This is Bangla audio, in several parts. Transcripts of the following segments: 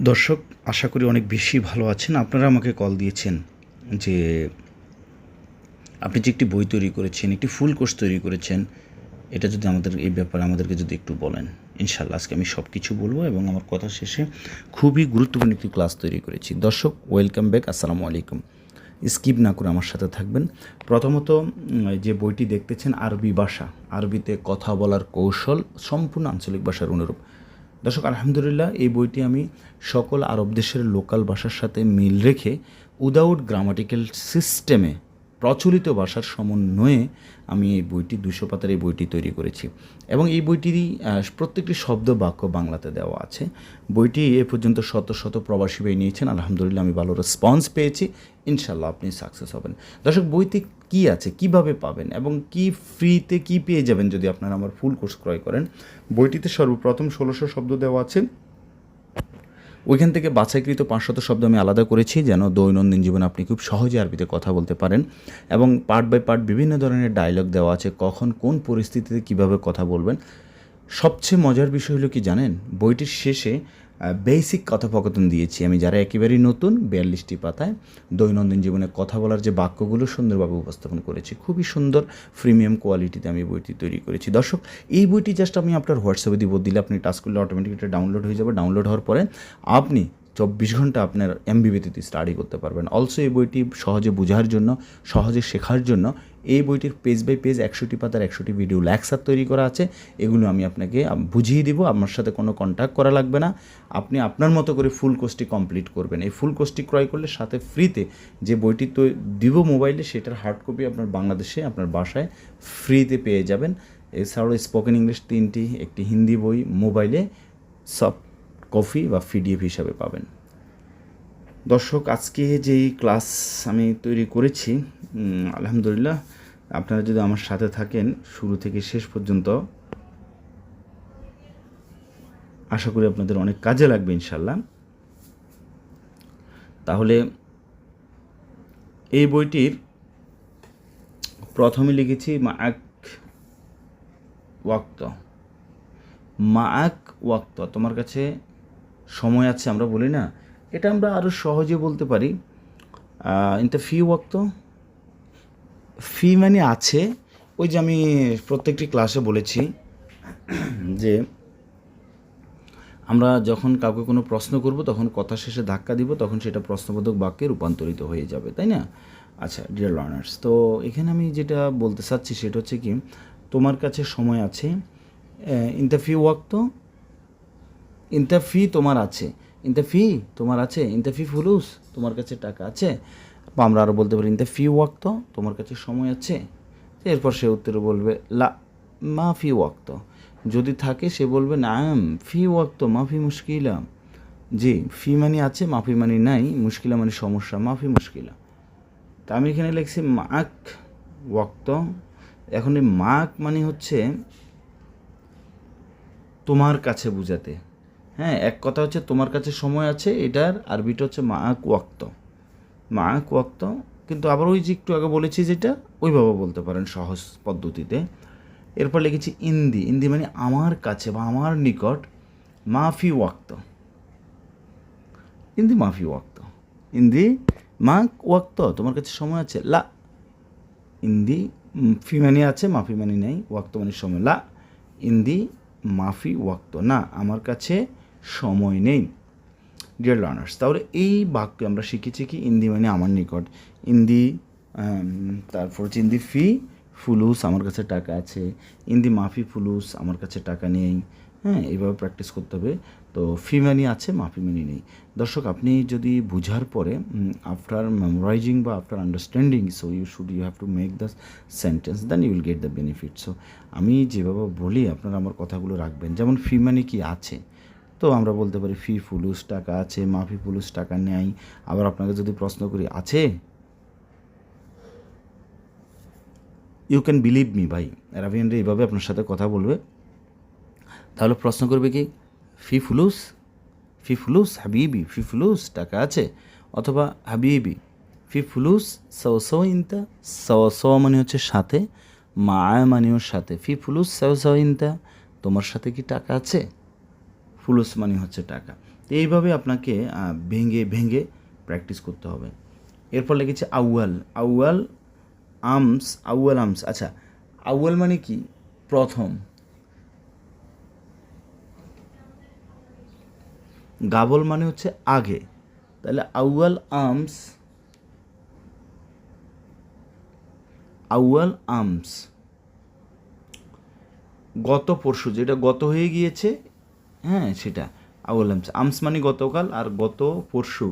দর্শক, আশা করি অনেক বেশি ভালো আছেন। আপনারা আমাকে কল দিয়েছেন যে আপনি যে একটি বই তৈরি করেছেন, একটি ফুল কোর্স তৈরি করেছেন, এটা যদি আমাদের এই ব্যাপারে আমাদেরকে যদি একটু বলেন। ইনশাল্লাহ আজকে আমি সব কিছু বলব এবং আমার কথা শেষে খুবই গুরুত্বপূর্ণ একটি ক্লাস তৈরি করেছি। দর্শক ওয়েলকাম ব্যাক আসসালামু আলাইকুম। স্কিপ না করে আমার সাথে থাকবেন। প্রথমত যে বইটি দেখতেছেন, আরবি ভাষা। আরবিতে কথা বলার কৌশল সম্পূর্ণ আঞ্চলিক ভাষার অনুরূপ। দর্শক, আলহামদুলিল্লাহ, এই বইটি আমি সকল আরব দেশের লোকাল ভাষার সাথে মিল রেখে উইদাউট গ্রামাটিক্যাল সিস্টেমে প্রচলিত ভাষার সমন্বয়ে আমি এই বইটি, দুশো পাতার এই বইটি তৈরি করেছি। এবং এই বইটিরই প্রত্যেকটি শব্দ বাক্য বাংলাতে দেওয়া আছে। বইটি এ পর্যন্ত শত শত প্রবাসী ভাই নিয়েছেন। আলহামদুলিল্লাহ, আমি ভালো রেসপন্স পেয়েছি। ইনশাল্লাহ আপনি সাকসেস হবেন। দর্শক বইতে কি আছে, কীভাবে পাবেন এবং কি ফ্রিতে কি পেয়ে যাবেন যদি আপনারা আমার ফুল কোর্স ক্রয় করেন? বইটিতে সর্বপ্রথম ষোলোশো শব্দ দেওয়া আছে। ওইখান থেকে বাছাইকৃত পাঁচশত শব্দ আমি আলাদা করেছি যেন দৈনন্দিন জীবনে আপনি খুব সহজে আরবিতে কথা বলতে পারেন এবং পার্ট বাই পার্ট বিভিন্ন ধরনের ডায়লগ দেওয়া আছে, কখন কোন পরিস্থিতিতে কীভাবে কথা বলবেন। সবচেয়ে মজার বিষয় হলো কি জানেন? বইটির শেষে বেসিক কথোপকথন দিয়েছি। আমি যারা একেবারেই নতুন, বিয়াল্লিশটি পাতায় দৈনন্দিন জীবনে কথা বলার যে বাক্যগুলো সুন্দরভাবে উপস্থাপন করেছি। খুবই সুন্দর প্রিমিয়াম কোয়ালিটিতে আমি বইটি তৈরি করেছি। দর্শক, এই বইটি জাস্ট আমি আপনার হোয়াটসঅ্যাপে দিব। দিলে আপনি টাচ করলে অটোমেটিক এটা ডাউনলোড হয়ে যাবে। ডাউনলোড হওয়ার পরে আপনি চব্বিশ ঘণ্টা আপনার এমবি ব্যতীত স্টাডি করতে পারবেন। অলসো এই বইটি সহজে বোঝার জন্য, সহজে শেখার জন্য এই বইটির পেজ বাই পেজ একশোটি পাতার একশোটি ভিডিও ল্যাক্সার তৈরি করা আছে। এগুলো আমি আপনাকে বুঝিয়ে দিব, আমার সাথে কোনো কন্ট্যাক্ট করা লাগবে না। আপনি আপনার মতো করে ফুল কোর্সটি কমপ্লিট করবেন। এই ফুল কোর্সটি ক্রয় করলে সাথে ফ্রিতে যে বইটি তো দিব মোবাইলে সেটার হার্ড কপি আপনার বাংলাদেশে, আপনার বাসায় ফ্রিতে পেয়ে যাবেন। এছাড়াও স্পোকেন ইংলিশ তিনটি, একটি হিন্দি বই মোবাইলে সফট কপি বা পিডিএফ হিসাবে পাবেন। দর্শক, আজকে যেই ক্লাস আমি তৈরি করেছি আলহামদুলিল্লাহ, আপনারা যদি আমার সাথে থাকেন, শুরু থেকে শেষ পর্যন্ত আশা করি আপনাদের অনেক কাজে লাগবে ইনশাল্লাহ তাহলে এই বইটির প্রথমে লিখেছি মা এক ওয়াক্ত। মা এক ওয়াক্ত, তোমার কাছে সময় আছে আমরা বলি না? এটা আমরা আরও সহজে বলতে পারি। ইনটা ফি ওয়াক্ত। ফি মানে আছে, ওই যে আমি প্রত্যেকটি ক্লাসে বলেছি যে আমরা যখন কাউকে কোনো প্রশ্ন করব, তখন কথা শেষে ধাক্কা দিব, তখন সেটা প্রশ্নবোধক বাক্যে রূপান্তরিত হয়ে যাবে, তাই না? আচ্ছা ডিয়ার লার্নার্স তো এখানে আমি যেটা বলতে চাচ্ছি সেটা হচ্ছে কি, তোমার কাছে সময় আছে ইনটা ফি ওয়াক্ত ইনটা ফি তোমার আছে। ইনটা ফি তোমার আছে ইনটা ফি ফুলুস, তোমার কাছে টাকা আছে। বা আমরা আরও বলতে পারি ইনটা ফি ওয়াক্ত, তোমার কাছে সময় আছে। এরপর সে উত্তরে বলবে, লা, মা ফি ওয়াক্ত। যদি থাকে, সে বলবে, নাম, ফি ওয়াক্ত মাফি মুশকিলা। জি, ফি মানি আছে মাফি মানি নাই, মুশকিলা মানে সমস্যা মাফি মুশকিলা। তা আমি এখানে লিখছি, মাক ওয়াক্ত। এখন এই মাক মানে হচ্ছে তোমার কাছে বুঝাতে। হ্যাঁ এক কথা হচ্ছে তোমার কাছে সময় আছে, এটার আরবিটা হচ্ছে মাক ওয়াক্ত। মাক ওয়াক্ত, কিন্তু আবার ওই যে একটু আগে বলেছি যেটা, ওইভাবে বলতে পারেন সহজ পদ্ধতিতে। এরপর লিখেছি ইন্দি ইন্দি মানে আমার কাছে বা আমার নিকট মাফি ওয়াক্ত। ইন্দি মাফি ওয়াক্ত। ইন্দি মাক ওয়াক্ত, তোমার কাছে সময় আছে, লা। ইন্দি ফি মানে আছে, মাফি মানে নেই, ওয়াক্ত মানে সময়, লা। ইন্দি মাফি ওয়াক্ত, না, আমার কাছে সময় নেই। ডিয়ার লার্নার্স তাহলে এই বাক্য আমরা শিখেছি কি? ইন্দি মানে আমার নিকট। ইন্দি তারপর হচ্ছে ইন্দি ফি, ফুলুস আমার কাছে টাকা আছে। ইন্দি মাফি ফুলুস আমার কাছে টাকা নেই। হ্যাঁ এইভাবে প্র্যাকটিস করতে হবে। তো ফি মানি আছে, মাফি মানি নেই। দর্শক, আপনি যদি বুঝার পরে আফটার মেমোরাইজিং বা after understanding so you should you have to make the sentence then you will get the benefit so আমি যেভাবে বলি, আপনারা আমার কথাগুলো রাখবেন। যেমন ফি মানি কি আছে? তো আমরা বলতে পারি ফি, ফুলুস, টাকা আছে, মাফি, ফুলুস, টাকা নেয় আবার আপনাকে যদি প্রশ্ন করি, আছে? ইউ ক্যান বিলিভ মি ভাই। অ্যারাবিয়ানরা এইভাবে আপনার সাথে কথা বলবে? তাহলে প্রশ্ন করবে কি? ফি, ফুলুস? ফি, ফুলুস, হাবিবি। ফি, ফুলুস, টাকা আছে? অথবা হাবিবি। ফি, ফুলুস সৌ সৌ ইনতা। সৌ সৌ মানে হচ্ছে সাথে, মা, মানেও সাথে। ফি, ফুলুস সৌ সৌ ইনতা। তোমার সাথে কি টাকা আছে? ফুলুস মানে হচ্ছে টাকা। তো এইভাবে আপনাকে ভেঙে ভেঙে প্র্যাকটিস করতে হবে। এরপর লেগেছে আউয়াল। আউয়াল আমস আউয়াল আমস। আচ্ছা আউয়াল মানে কি? প্রথম। গাবল মানে হচ্ছে আগে। তাহলে আউয়াল আমস আউয়াল আমস। গত পরশু, যেটা গত হয়ে গিয়েছে হ্যাঁ সেটা। আউয়াল আমস আমস মানে গতকাল আর গত পরশু।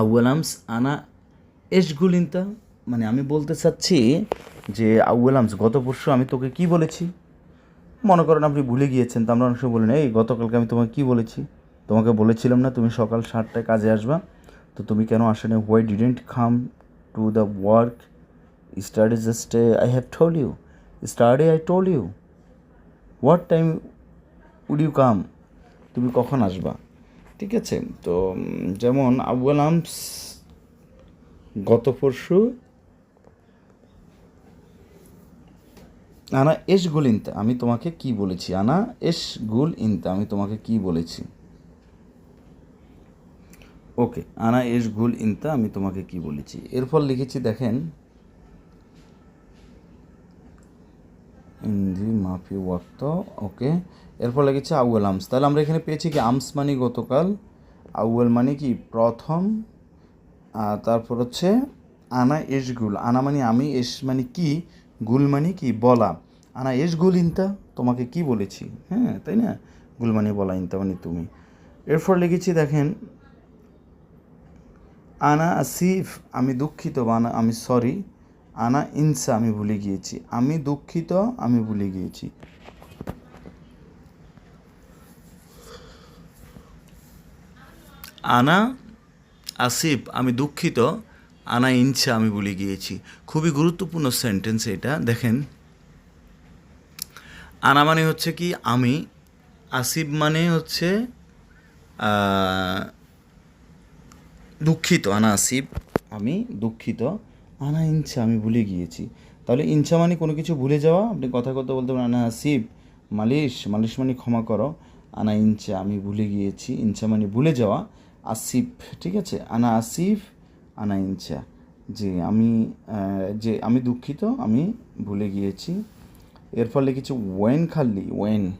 আউয়াল আমস আনা এশগুলিনতা মানে আমি বলতে চাচ্ছি যে আউয়াল আমস গত পরশু আমি তোকে কি বলেছি? মনে করেন আপনি ভুলে গিয়েছেন, তো আমরা অনেক সময় বলি এই গতকালকে আমি তোমাকে কি বলেছি? তোমাকে বলেছিলাম না, তুমি সকাল সাতটায় কাজে আসবা, তো তুমি কেন আসেনি why didn't come to the work study just I have told you study I told you what time would you come তুমি কখন আসবা? ঠিক আছে, তো যেমন আবুল আমস গত পরশু আনা এস গুল ইনতা, আমি তোমাকে কি বলেছি? আনা এস গুল ইনতা, আমি তোমাকে কি বলেছি? ওকে, আনা এস গুল ইনতা, আমি তোমাকে কি বলেছি? এরপর লিখেছি, দেখেন ইন্দি মাফি ওয়াক্ত, ওকে? এরপর লেগেছে আউয়াল আমস। তাহলে আমরা এখানে পেয়েছি কি আমস মানে গতকাল, আউয়াল মানে কি প্রথম তারপর হচ্ছে আনা এস গুল আনা মানে আমি এস মানে কি, গুল মানে কি, বলা। আনা এস গুল ইনতা, তোমাকে কি বলেছি? হ্যাঁ তাই না? গুল মানে বলা, ইনতা মানে তুমি। এরপর লিখেছি দেখেন, আনা আসিফ, আমি দুঃখিত বা আমি সরি আনা ইনসা আমি ভুলে গিয়েছি। আমি দুঃখিত, আমি ভুলে গিয়েছি। আনা আসিফ, আমি দুঃখিত, আনা ইনসা আমি ভুলে গিয়েছি। খুবই গুরুত্বপূর্ণ সেন্টেন্স এটা, দেখেন। আনা মানে হচ্ছে কি, আমি, আসিফ মানে হচ্ছে দুঃখিত, আনা আসিফ, আমি দুঃখিত। আনা ইনসা আমি ভুলে গিয়েছি। তাহলে ইনসা মানে কোনো কিছু ভুলে যাওয়া? আপনি কথা কথা বলতে পারেন, আনা আসিফ মালিশ মালিশ মানে ক্ষমা করো। আনা ইনসা আমি ভুলে গিয়েছি। ইনসা মানে ভুলে যাওয়া আসিফ ঠিক আছে? আনা আসিফ আনা ইনসা যে আমি যে, আমি দুঃখিত, আমি ভুলে গিয়েছি। এর ফলে কিছু ওয়েন খাল্লি ওয়েন।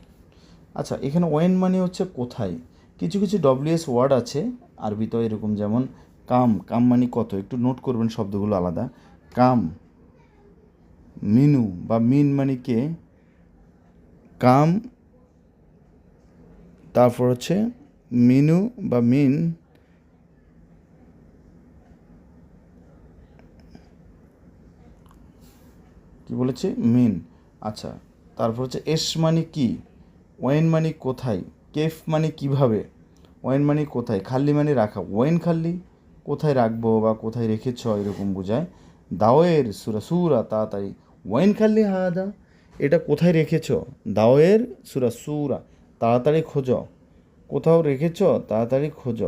আচ্ছা এখানে ওয়েন মানে হচ্ছে কোথায়? কিছু কিছু ডব্লিউএস ওয়ার্ড আছে আরবিতে এরকম যেমন কাম কাম মানে কত? একটু নোট করবেন শব্দগুলো আলাদা। কাম, মিনু বা মিন মানে কে? কাম, তারপর হচ্ছে মিনু বা মিন। কি বলেছে? মিন। আচ্ছা তারপর হচ্ছে এস মানে কি? ওয়েন মানে কোথায়? কেফ মানে কীভাবে? ওয়েন মানে কোথায়? খাল্লি মানে রাখা। ওয়েন খাল্লি কোথায় রাখব বা কোথায় রেখেছ এরকম বোঝায়। দাওয়ের সুরা সুরা তাড়াতাড়ি। ওয়েন খাল্লি হাদা, এটা কোথায় রেখেছ? দাওয়ের সুরা সুরা তাড়াতাড়ি খোঁজ। কোথাও রেখেছ? তাড়াতাড়ি খোঁজ।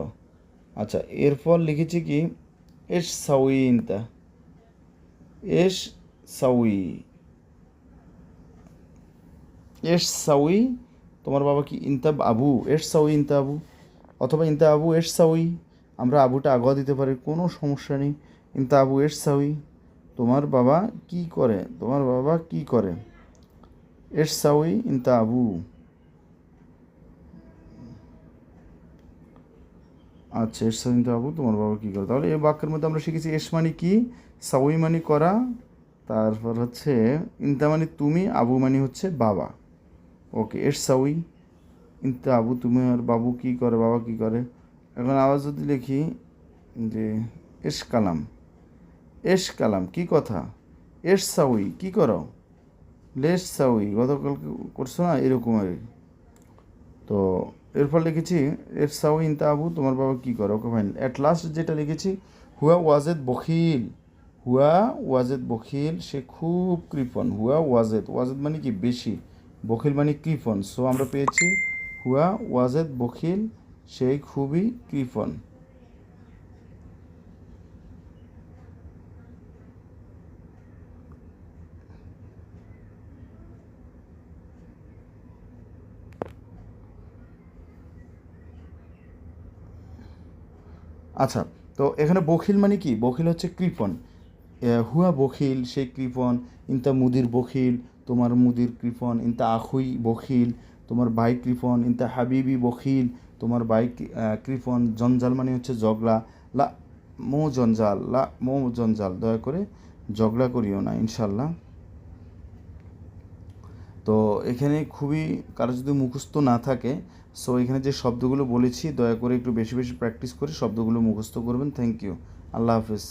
আচ্ছা এরপর লিখেছি কি? এস সাউইনতা এস সাউই। এস সাউই, তোমার বাবা কি ইন্তাব আবু? এস সাউই ইন্তা আবু। অথবা ইন্তা আবু, এস সাউই। আমরা আবুটা আগোয়া দিতে পারি, কোনো সমস্যা নেই। ইন্তা আবু এস সাউই তোমার বাবা কি করে? তোমার বাবা কি করে? এস সাউই ইন্তা আবু। আচ্ছা সাউই ইন্তা আবু, তোমার বাবা কি করে? তাহলে এই বাক্যের মধ্যে আমরা শিখেছি এস মানে কি সাউই মানে করা, তারপর হচ্ছে ইন্তা মানে তুমি, আবু মানে হচ্ছে বাবা। ওকে এর সাউই ইন্তা আবু, তুমি আর বাবু কি করে, বাবা কি করে? এখন আবার যদি লিখি যে এস কালাম এস কালাম কি কথা? এস সাউই, কি করো? লেস সাউই গতকালকে করছ না? এরকম আর। তো এরপর লিখেছি এর সাউই ইন্তা আবু, তোমার বাবা কী করে? ওকে ফাইন অ্যাট লাস্ট যেটা লিখেছি, হুয়া ওয়াজেদ বখিল। হুয়া ওয়াজেদ বখিল, সে খুব কৃপণ। হুয়া ওয়াজেদ ওয়াজেদ মানে কি? বেশি। বখিল মানে কৃপণ। সো আমরা পেয়েছি, হুয়া ওয়াজেদ বখিল সে খুবই কৃপণ। আচ্ছা তো এখানে বখিল মানে কি? বখিল হচ্ছে কৃপণ। হুয়া বখিল সেই কৃপণ, ইনতা মুদির বখিল, তোমার মুদির কৃপণ, ইনতা আখুই বখিল, তোমার ভাই কৃপণ, ইনতা হাবিবি বখিল তোমার বাইক ক্রিফন জঞ্জাল মানে হচ্ছে জগলা লা, মো জঞ্জাল, লা, মো জঞ্জাল, দয়া করে ঝগড়া করিও না ইনশাল্লাহ তো এখানে খুবই কারও যদি মুখস্থ না থাকে সো এখানে যে শব্দগুলো বলেছি, দয়া করে একটু বেশি বেশি প্র্যাকটিস করে শব্দগুলো মুখস্থ করবেন। থ্যাংক ইউ আল্লাহ হাফিজ।